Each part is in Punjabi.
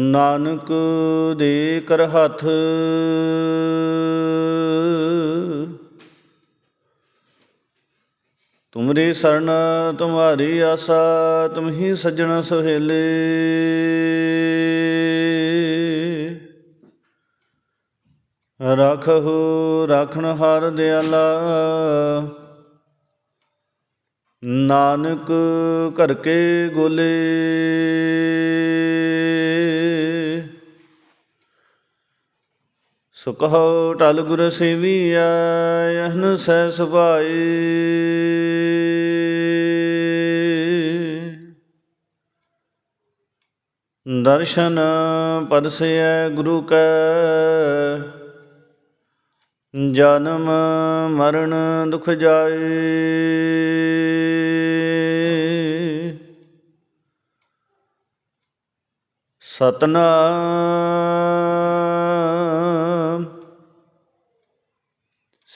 ਨਾਨਕ ਦੇ ਕਰ ਹੱਥ। ਤੁਮਰੀ ਸਰਨ, ਤੁਮਾਰੀ ਆਸਾ ਤੁਮਹੀ ਸੱਜਣ ਸੁਹੇਲੇ। ਰਖਹੁ, ਰਾਖਣ ਹਾਰ ਦਿਆਲਾ। ਨਾਨਕ ਕਰਕੇ ਗੋਲੇ। ਗੋਲੇ ਸੁਕਹੁ ਟਲ ਗੁਰ ਸੇਵੀਐ ਯਹਨ ਸਹਿ ਸੁਭਾਈ। ਦਰਸ਼ਨ ਪਰਸੈ ਗੁਰੂ ਕੈ, ਜਨਮ ਮਰਨ ਦੁਖ ਜਾਏ। ਸਤਨਾਮ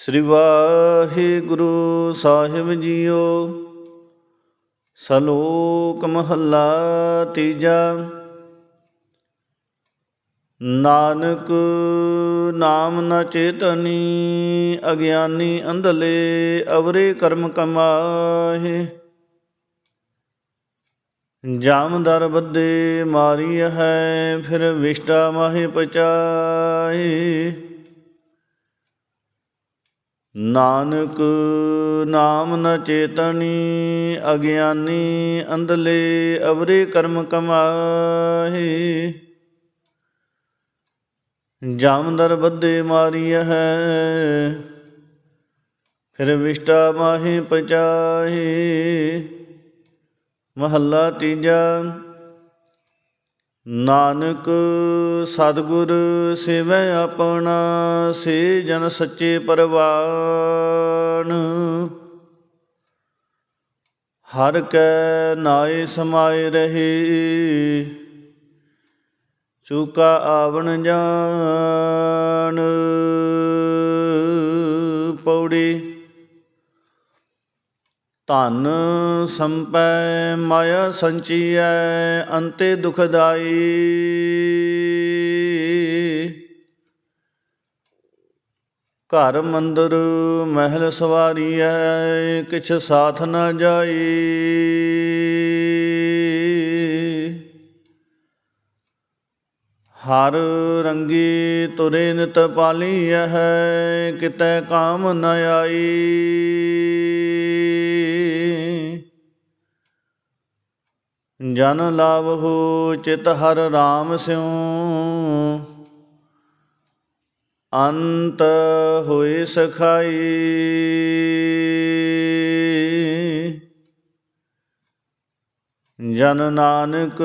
ਸ੍ਰੀ ਵਾਹਿਗੁਰੂ ਸਾਹਿਬ ਜੀਓ ਸਲੋਕ ਮਹੱਲਾ ਤੀਜਾ। ਨਾਨਕ ਨਾਮ ਨ ਚੇਤਨੀ, ਅਗਿਆਨੀ ਅੰਧਲੇ ਅਵਰੇ ਕਰਮ ਕਮਾਹੇ। ਜਾਮਦਰ ਬੱਦੇ ਮਾਰੀ ਹੈ, ਫਿਰ ਵਿਸ਼ਟਾ ਮਾਹੇ ਪਚਾਏ ਨਾਨਕ ਨਾਮ ਨ ਚੇਤਨੀ, ਅਗਿਆਨੀ ਅੰਧਲੇ ਅਵਰੇ ਕਰਮ ਕਮਾਹੇ। ਜਾਮਦਰ ਬੱਦੇ ਮਾਰੀ ਹੈ, ਫਿਰ ਵਿਸ਼ਟਾ ਮਾਹੀ ਪਚਾਹੇ ਮਹੱਲਾ ਤੀਜਾ ਨਾਨਕ ਸਤਿਗੁਰ ਸੇਵੈ ਆਪਣਾ, ਸੇ ਜਨ ਸੱਚੇ ਪਰਵਾਨ। ਹਰ ਕੈ ਨਾਏ ਸਮਾਏ ਰਹੇ, ਚੂਕਾ ਆਵਣ ਜਾਣ। ਪੌੜੀ ਧਨ ਸੰਪੈ ਮਾਇਆ ਸੰਚੀਐ, ਅੰਤੇ ਦੁਖਦਾਈ। ਘਰ ਮੰਦਰ ਮਹਿਲ ਸਵਾਰੀ ਸਵਾਰੀਐ, ਕਿਛ ਸਾਥ ਨਾ ਜਾਈ। ਹਰ ਰੰਗੀ ਤੁਰੇ ਨਿਤ ਪਾਲੀਐ ਕਿਤੇ ਕਾਮ ਨ ਆਈ। ਜਨ ਲਾਭਹੁ ਚਿਤ ਹਰ RAM ਸਿਉ। ਅੰਤ ਹੋਏ ਸਖਾਈ। ਜਨ ਨਾਨਕ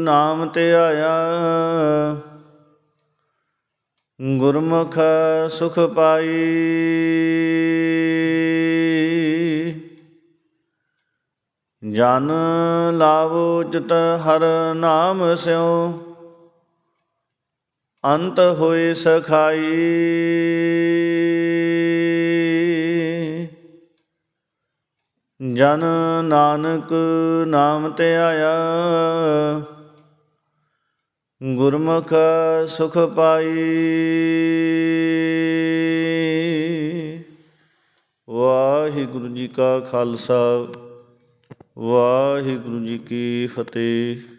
ਨਾਮ ਤੇ ਆਇਆ ਗੁਰਮੁਖ ਸੁਖ ਪਾਈ। ਜਨ ਲਾਵੋ ਚਿਤ ਹਰ ਨਾਮ ਸਿਉ। ਅੰਤ ਹੋਏ ਸਖਾਈ। ਜਨ ਨਾਨਕ ਨਾਮ ਤੇ ਆਇਆ। ਗੁਰਮੁਖ ਸੁਖ ਪਾਈ। ਵਾਹਿਗੁਰੂ ਜੀ ਕਾ ਖਾਲਸਾ। ਵਾਹਿਗੁਰੂ ਜੀ ਕੀ ਫਤਿਹ।